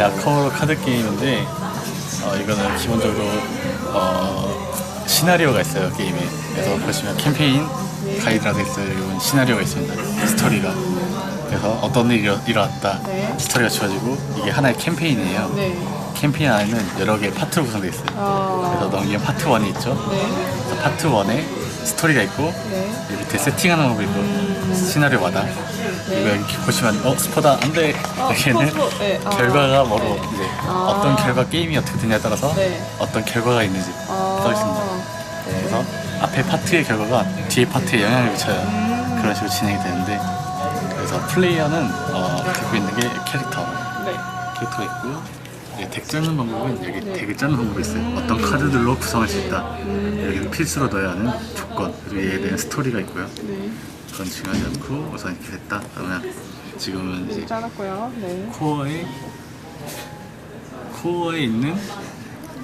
야커 카드 게임인데 어, 이거는 기본적으로 어, 시나리오가 있어요 게임에. 그래서 보시면 캠페인 가이드라고 돼 있어요. 이건 시나리오가 있습니다. 스토리가. 그래서 어떤 일이 일어- 일어났다. 네. 스토리가 주어지고 이게 하나의 캠페인이에요. 네. 캠페인 안에는 여러 개의 파트로 구성되어 있어요. 아. 그래서 넘기면 파트 1이 있죠. 네. 파트 1에 스토리가 있고 네. 이 밑에 세팅하는 방법이 있고 시나리오마다 이거 이렇게 보시면 어 스포다 안돼 어, 여기에는 스포, 스포. 네. 아. 결과가 뭐로 네. 이제 아. 어떤 결과 게임이 어떻게 되냐에 따라서 네. 어떤 결과가 있는지 아. 써 있습니다. 그래서 앞에 파트의 결과가 뒤에 파트에 영향을 미쳐요. 음. 그런 식으로 진행이 되는데 그래서 플레이어는 어, 갖고 있는 게 캐릭터 네. 캐릭터가 있고 이제 덱 짜는 방법은 여기 네. 덱을 짜는 방법이 있어요. 어떤 카드들로 구성할 수 있다. 여기는 필수로 넣어야 하는 조건 그리고 이에 대한 스토리가 있고요. 네. 그건 중요하지 않고 우선 이렇게 됐다. 그러면 지금은 네. 이제 짜놨고요. 네. 코어에 코어에 있는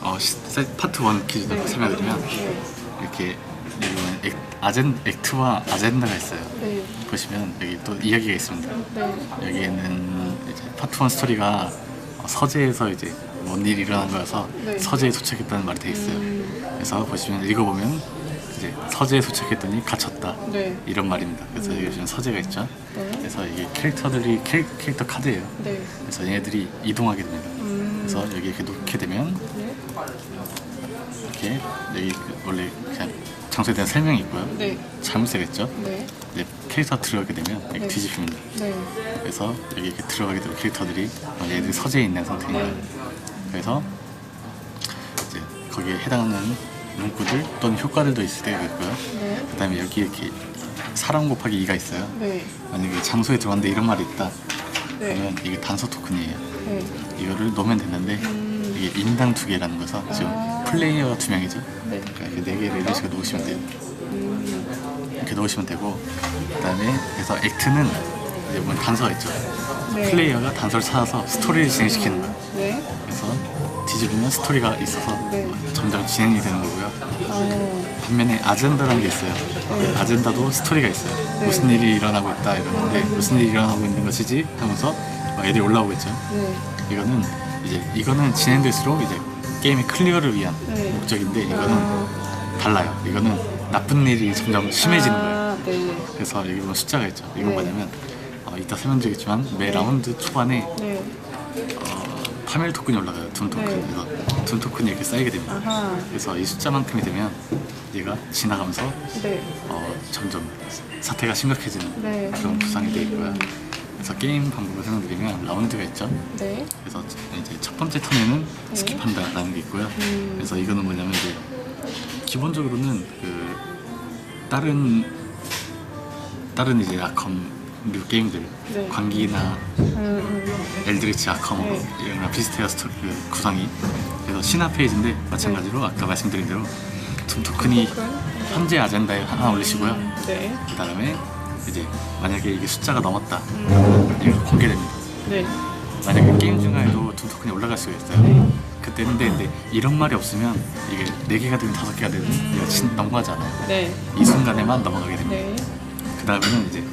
어, 시- 세- 파트 1 기준으로 설명드리면 네. 이렇게 여기는 액, 아젠, 액트와 아젠다가 있어요. 네. 보시면 여기 또 이야기가 있습니다. 네. 여기에는 이제 파트 1 스토리가 어, 서재에서 이제 뭔 일이 일어난 거여서 네. 서재에 도착했다는 말이 돼 있어요. 음. 그래서 보시면 읽어보면 이제 서재에 도착했더니 갇혔다 네. 이런 말입니다. 그래서 여기 보시면 서재가 있죠. 네. 그래서 이게 캐릭터들이 캐, 캐릭터 카드예요. 네. 그래서 얘네들이 이동하게 됩니다. 음. 그래서 여기 이렇게 놓게 되면 네. 이렇게 여기 그 원래 그냥 장소에 대한 설명이 있고요. 네. 잘못 쓰겠죠. 네. 이제 캐릭터 들어가게 되면 이렇게 네. 뒤집힙니다. 네. 그래서 여기 이렇게 들어가게 되면 캐릭터들이 어, 얘들이 서재에 있는 거예요. 네. 그래서 이제 거기에 해당하는 문구들 또는 효과들도 있을 때가 있고요. 네. 그다음에 여기 이렇게 사람 곱하기 2가 있어요. 네. 만약에 장소에 들어왔는데 이런 말이 있다. 네. 그러면 이게 단서 토큰이에요. 네. 이거를 넣으면 되는데 음. 이게 인당 두 개라는 거서 지금 아. 플레이어가 두 명이죠. 네. 그러니까 이렇게 네 개를 이런 식으로 놓으시면 돼요. 음. 이렇게 놓으시면 되고 그다음에 그래서 액트는 이제 뭐 단서가 있죠. 네. 플레이어가 단서를 찾아서 스토리를 진행시키는 거예요. 네. 그래서 뒤집으면 스토리가 있어서 네. 점점 진행이 되는 거고요. 어. 반면에 아젠다라는 게 있어요. 네. 아젠다도 스토리가 있어요. 네. 무슨 일이 일어나고 있다 이러는데 무슨 일이 일어나고 있는 것이지 하면서 막 애들이 올라오겠죠. 네. 이거는 이제 이거는 진행될수록 이제 게임의 클리어를 위한 네. 목적인데 이거는 아. 달라요. 이거는 나쁜 일이 점점 심해지는 거예요. 아, 네. 그래서 여기 보면 숫자가 있죠. 이건 네. 뭐냐면 어, 이따 설명드리겠지만 매 네. 라운드 초반에 네. 어, 파멸 토큰이 올라가요. 둠 토큰. 네. 그래서 둠 토큰이 이렇게 쌓이게 됩니다. 아하. 그래서 이 숫자만큼이 되면 얘가 지나가면서 네. 어, 점점 사태가 심각해지는 네. 그런 구상이 되어 있고요. 그래서 게임 방법을 설명드리면 라운드가 있죠. 네. 그래서 이제 첫 번째 턴에는 네. 스킵한다라는 게 있고요. 음. 그래서 이거는 뭐냐면 이제 기본적으로는 그 다른 다른 이제 아컴 류 게임들 네. 광기나 음, 음. 엘드리치 아컴 네. 이런 비슷해요 스토리 그 구성이. 그래서 신화 페이지인데 마찬가지로 아까 말씀드린 대로 둠 토큰이 토큰. 현재 아젠다에 하나 올리시고요. 네. 그 다음에 이제 만약에 이게 숫자가 넘었다. 음. 이거 공개됩니다. 네. 만약에 게임 중간에도 둠 토큰이 올라갈 수가 있어요. 네. 그때는 근데, 근데 이런 말이 없으면 이게 4개가 되든 5개가 되든 이거 진, 넘어가지 않아요. 네. 이 순간에만 넘어가게 됩니다. 네. 그 다음에는 이제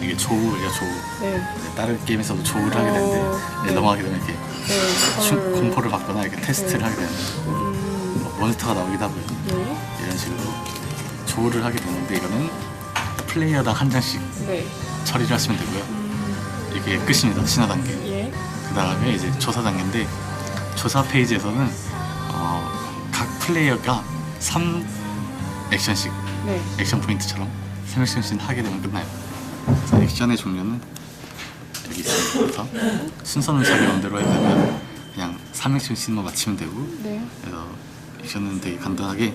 이게 조우예요, 조우. 네. 이제 다른 게임에서도 조우를 하게 되는데 어, 이제 네. 넘어가게 되면 이렇게 네. 공포를 받거나 이렇게 테스트를 네. 하게 되는 음. 뭐 몬스터가 나오기도 하고요. 네. 이런 식으로 조우를 하게 되는데 이거는 플레이어당 한 장씩 네. 처리를 하시면 되고요. 음. 이게 끝입니다. 신화 단계. 예. 그 다음에 이제 조사 단계인데 조사 페이지에서는 어, 각 플레이어가 3 액션씩 네. 액션 포인트처럼 3 액션씩 하게 되면 끝나요. 그래서 액션의 종류는 여기. 그래서 순서는 자기 마음대로 해도 되면 그냥 3 액션씩만 맞추면 되고 네. 그래서 액션은 되게 간단하게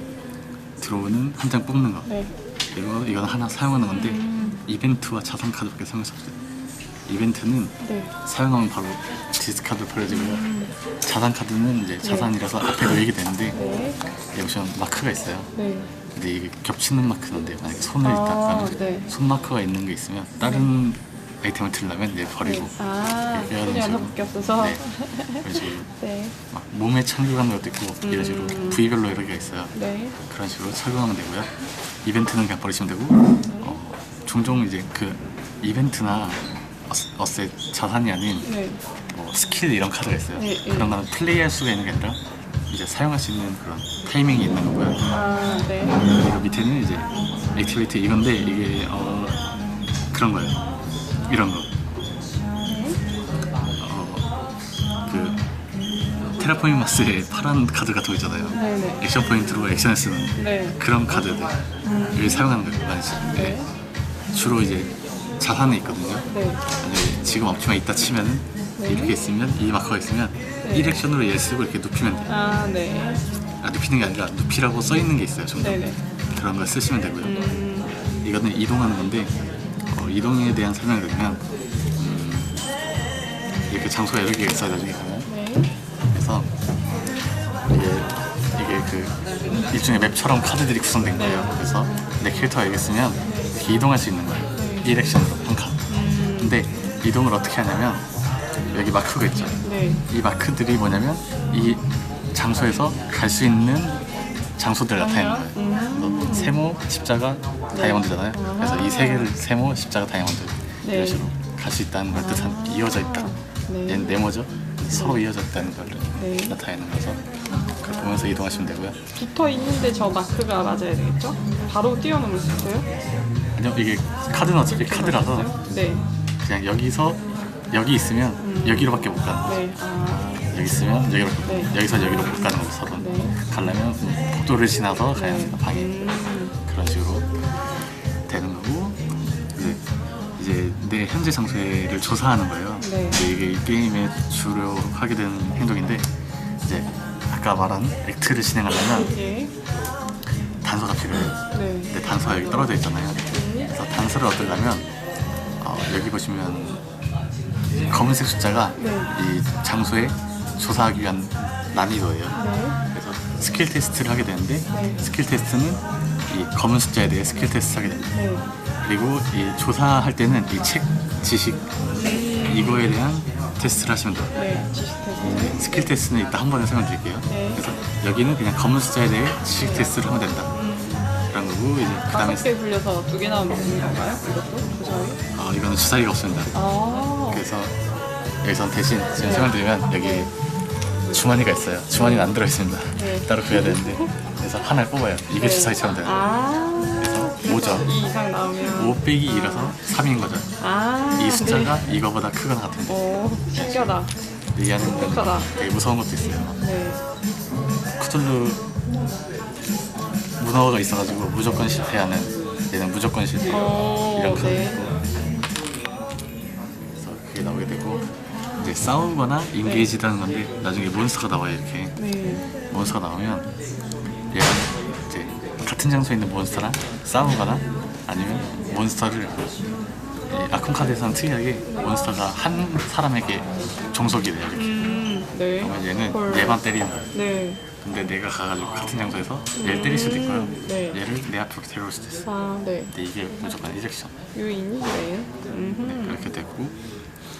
들어오는 한 장 뽑는 거 네. 이거 이건 하나 사용하는 건데 음. 이벤트와 자산 카드 밖에 사용할 수 없어요. 이벤트는 네. 사용하면 바로 디스카드 버려지고요. 자산 카드는 이제 자산이라서 앞에 놓이게 되는데 네. 여기 보시면 마크가 있어요. 네. 근데 이게 겹치는 마크인데 만약에 손을 아, 그러면 네. 손 마크가 있는 게 있으면 다른 아이템을 들려면 이제 버리고 네. 아, 손이 하나 식으로. 없어서. 네. 그런 식으로 네. 막 몸에 착륙하는 것도 있고 이런 식으로 음. 부위별로 여러 개가 있어요. 네. 그런 식으로 착용하면 되고요. 이벤트는 그냥 버리시면 되고 어, 종종 이제 그 이벤트나 어셋 자산이 아닌 네. 뭐 스킬 이런 카드가 있어요. 네, 네. 그런 거는 플레이할 수가 있는 게 아니라 이제 사용할 수 있는 그런 타이밍이 있는 거고요. 아, 네. 그리고 밑에는 이제 액티베이트 이건데 이게 어 그런 거예요. 이런 거. 어 그 테라포밍 마스의 파란 카드 같은 거 있잖아요. 네네. 액션 포인트로 액션을 쓰는 네. 그런 카드들 여기 사용하는 거예요 많이 쓰는데 네. 주로 이제 자산에 있거든요. 네. 지금 없지만 있다 치면은 네. 이렇게 있으면 이 마커가 있으면 네. 1액션으로 얘 쓰고 이렇게 눕히면 돼요. 아, 네. 아 눕히는 게 아니라 눕히라고 써 있는 게 있어요. 좀 더. 네네. 그런 걸 쓰시면 되고요. 음, 이거는 이동하는 건데 어, 이동에 대한 설명을 드리면 음, 이렇게 장소가 여러 개가 있어요 나중에 네. 그래서 이게 이게 그 일종의 맵처럼 카드들이 구성된 거예요 그래서 내 캐릭터가 여기 있으면 이렇게 이동할 수 있는 거예요 1액션으로 한 칸. 음, 근데 이동을 어떻게 하냐면 여기 마크가 있죠 네. 이 마크들이 뭐냐면 이 장소에서 갈 수 있는 장소들 나타내는 거예요 음, 그래서 세모, 십자가, 다이아몬드잖아요. 그래서 이 세 개를 세모, 십자가, 다이아몬드 네. 이런 식으로 갈 수 있다는 걸 뜻한 이어져 있다. 네. 얘는 네모죠. 서로 이어져 있다는 걸 네. 나타내는 거죠. 그걸 보면서 이동하시면 되고요. 붙어 있는데 저 마크가 맞아야 되겠죠? 바로 뛰어넘을 수 있어요? 아니요 이게 카드는 어차피 카드라서 네. 그냥 여기서 여기 있으면 여기로밖에 못 가는 거예요. 네. 아, 여기 있으면 여기로 네. 여기서 여기로 못 가는 거죠. 서로 네. 가려면 복도를 지나서 가야 합니다. 방에. 음, 그런 식으로 되는 거고 이제, 이제 내 현재 장소를 조사하는 거예요. 네. 이게 이 게임에 주로 하게 되는 행동인데 이제 아까 말한 액트를 진행하려면 예. 단서가 필요해요. 네. 근데 단서가 여기 떨어져 있잖아요. 네. 그래서 단서를 얻으려면 어, 여기 보시면 검은색 숫자가 네. 이 장소에 조사하기 위한 난이도예요. 네. 그래서 스킬 테스트를 하게 되는데 네. 스킬 테스트는 이 검은 숫자에 대해 스킬 테스트 하게 됩니다. 네. 그리고 이 조사할 때는 이 책 지식 이거에 대한 테스트를 하시면 돼요. 네. 지식 테스트. 스킬 테스트는 이따 한 번에 설명드릴게요. 네. 그래서 여기는 그냥 검은 숫자에 대해 지식 테스트를 하면 된다. 그런 거고 이제 그다음에 다섯 개 굴려서 두 개 나오면 되는 건가요? 이것도 조사위? 어, 이거는 주사위가 없습니다. 아. 그래서 여기선 대신 지금 네. 설명드리면 여기 주머니가 있어요. 주머니는 안 들어 있습니다. 네. 따로 구해야 되는데 그래서 하나를 뽑아요. 이게 네. 주사위처럼 돼요. 아. 그래서 그래서 5점. 이 이상 나오면 5 빼기 2라서 3인 거죠. 아. 이 숫자가 이거보다 크거나 같은데 네. 오, 신기하다. 이 안에 똑똑하다. 되게 무서운 것도 있어요. 네. 쿠툴루 문어가 있어가지고 무조건 실패하는 얘는 무조건 실패 오, 이런 카드 네. 있고 이제 싸우거나 인게이지라는 건데 나중에 몬스터가 나와요 이렇게 네. 몬스터가 나오면 얘가 이제 같은 장소에 있는 몬스터랑 싸우거나 아니면 몬스터를 이 아콘 카드에서는 특이하게 몬스터가 한 사람에게 종속이 돼요 이렇게 음, 네. 그러면 얘는 헐. 얘만 때리는 거예요 네. 근데 내가 가가지고 같은 장소에서 얘를 때릴 수도 있고요 네. 얘를 내 앞으로 데려올 수도 있어 아, 네. 근데 이게 무조건 1액션 유인이 네. 음. 그렇게 됐고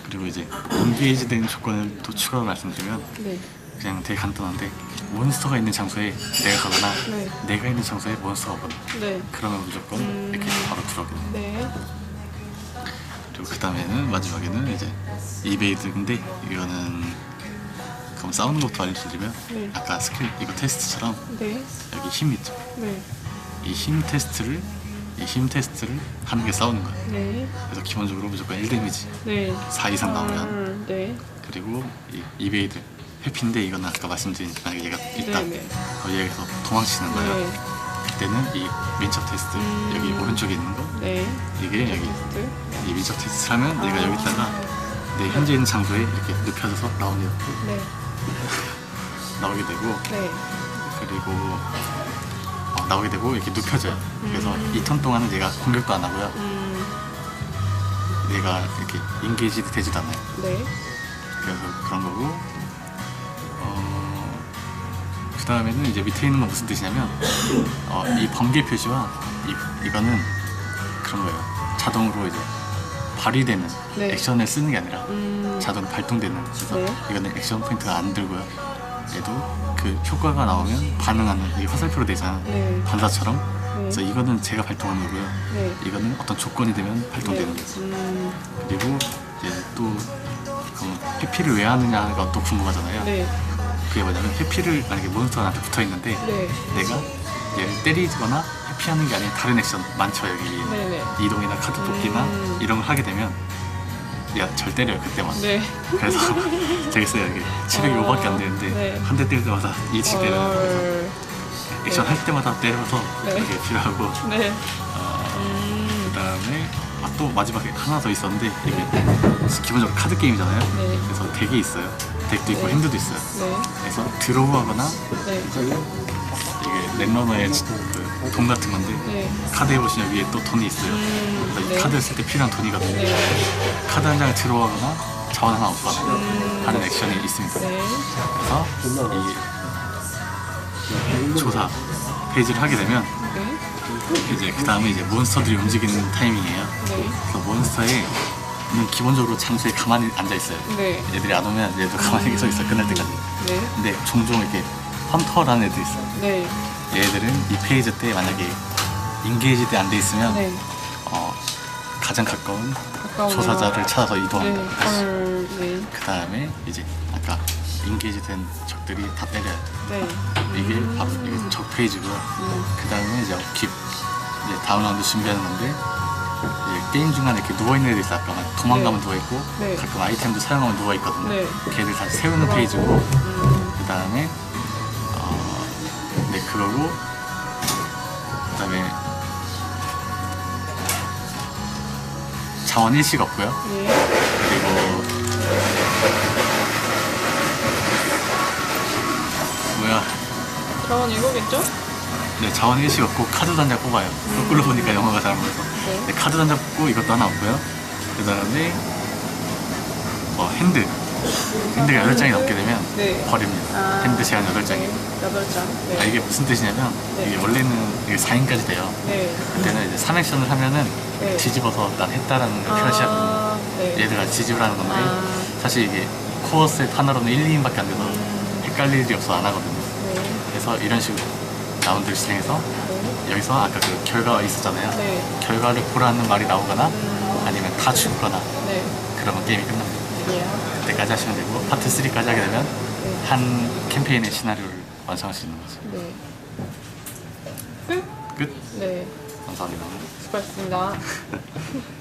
그리고 이제 인게이지 된 조건을 또 추가로 말씀드리면 네. 그냥 되게 간단한데 몬스터가 있는 장소에 내가 가거나 네. 내가 있는 장소에 몬스터가 오거나 네. 그러면 무조건 음. 이렇게 바로 들어오게 돼요 네. 그리고 그 다음에는 마지막에는 이제 이베이드인데 이거는 그럼 싸우는 것도 알려드리면 네. 아까 스킬 이거 테스트처럼 네. 여기 힘 있죠 네. 이 힘 테스트를 이 힘 테스트를 하는 게 싸우는 거예요 네. 그래서 기본적으로 무조건 1 데미지 네. 4 이상 나오면 음, 네. 그리고 이 이베이드 회피인데 이거는 아까 말씀드린 만약에 얘가 있다 네, 네. 어, 얘에서 도망치는 거예요 네. 그때는 이 민첩 테스트 음. 여기 오른쪽에 있는 거 네. 이게 여기 테스트. 이 민첩 테스트를 하면 내가 여기 있다가 내 현재 있는 장소에 이렇게 눕혀져서 나오게, 네. 나오게 되고 네. 그리고 어, 나오게 되고 이렇게 눕혀져요 그래서 음. 이턴 동안은 얘가 공격도 안 하고요 음, 얘가 이렇게 인게이지 되지도 않아요 네. 그래서 그런 거고 어, 그 다음에는 이제 밑에 있는 건 무슨 뜻이냐면 어, 이 번개 표시와 이, 이거는 그런 거예요 자동으로 이제 발휘되는 네. 액션을 쓰는 게 아니라 음, 자동으로 발동되는 그래서 네. 이거는 액션 포인트가 안 들고요 얘도 그 효과가 나오면 반응하는 이 화살표로 되잖아 네. 반사처럼 네. 그래서 이거는 제가 발동하는 거고요 네. 이거는 어떤 조건이 되면 발동되는 네. 거죠 음, 그리고 이제 또 그럼 회피를 왜 하느냐가 또 궁금하잖아요. 네. 그게 뭐냐면 회피를 만약에 몬스터가 나한테 붙어 있는데 네. 내가 얘를 때리거나 회피하는 게 아닌 다른 액션 많죠 여기. 이동이나 카드 뽑기나 음. 이런 걸 하게 되면 얘가 절 때려요 그때만 네. 그래서 되겠어요 이게 체력이 어, 5밖에 안 되는데 네. 한 대 때릴 때마다 2씩 때려요 그래서 헐. 액션 할 때마다 때려서 네. 그게 필요하고 네. 어, 음. 그다음에 아, 또 마지막에 하나 더 있었는데 이게 기본적으로 카드 게임이잖아요 네. 그래서 덱이 있어요 덱도 있고 네. 핸드도 있어요 네. 그래서 드로우하거나 네. 이게 랜러너의 그 돈 같은 건데 네. 카드에 보시면 위에 또 돈이 있어요. 음, 이 네. 카드를 쓸때 필요한 돈이거든요. 네. 카드 한 장을 들어가거나 자원 하나 얻거나 음. 하는 액션이 있습니다. 네. 그래서 이 조사 페이지를 하게 되면 네. 이제 그 다음에 이제 몬스터들이 움직이는 타이밍이에요. 네. 그래서 몬스터에 는 기본적으로 장소에 가만히 앉아 있어요. 네. 얘들이 안 오면 얘도 가만히 서 있어 끝날 때까지. 네. 근데 종종 이렇게 헌터라는 애들이 있어요. 네. 얘들은 이 페이지 때 만약에 인게이지 돼안돼 있으면 네. 어, 가장 가까운 가까운 조사자를 찾아서 네. 이동합니다. 헐. 네. 그 다음에 이제 아까 인게이지 된 적들이 다 때려요. 네. 이게 바로 이게 적 페이지고요. 음. 그 다음에 이제 업킵 이제 다음 라운드 준비하는 건데 이제 게임 중간에 이렇게 누워 있는 애들 있어 아까 막 도망가면 네. 누워 있고 네. 가끔 아이템도 사용하면 누워 있거든요. 네. 걔들 다시 세우는 페이지고 음. 그 다음에 어, 네 그거고 그 다음에 자원 일식 없고요. 네. 그리고 뭐야 자원 이거겠죠? 네 자원 일식 없고 카드 단자 뽑아요 거꾸로 보니까 영어가 잘 보여서 네. 네, 카드 단자 뽑고 이것도 하나 없고요 그 다음에 뭐 핸드 핸드가 8장이 넘게 되면 네. 버립니다 아. 핸드 제한 8장이 여덟 장. 네. 아, 이게 무슨 뜻이냐면 네. 이게 원래는 이게 4인까지 돼요 네. 그때는 이제 3액션을 하면은 네. 뒤집어서 난 했다라는 걸 표시하거든요 아, 네. 얘들아 뒤집으라는 건데 아. 사실 이게 코어 셋 하나로는 1, 2인밖에 안 돼서 음. 헷갈릴 일이 없어 안 하거든요 네. 그래서 이런 식으로 라운드를 진행해서 네. 여기서 아까 그 결과가 있었잖아요 네. 결과를 보라는 말이 나오거나 음. 아니면 다 죽거나 네. 그러면 게임이 끝납니다 예. 그때까지 하시면 되고 파트 3까지 하게 되면 네. 한 캠페인의 시나리오를 완성할 수 있는 거죠 네. 끝? 끝 네. 감사합니다 수고하셨습니다.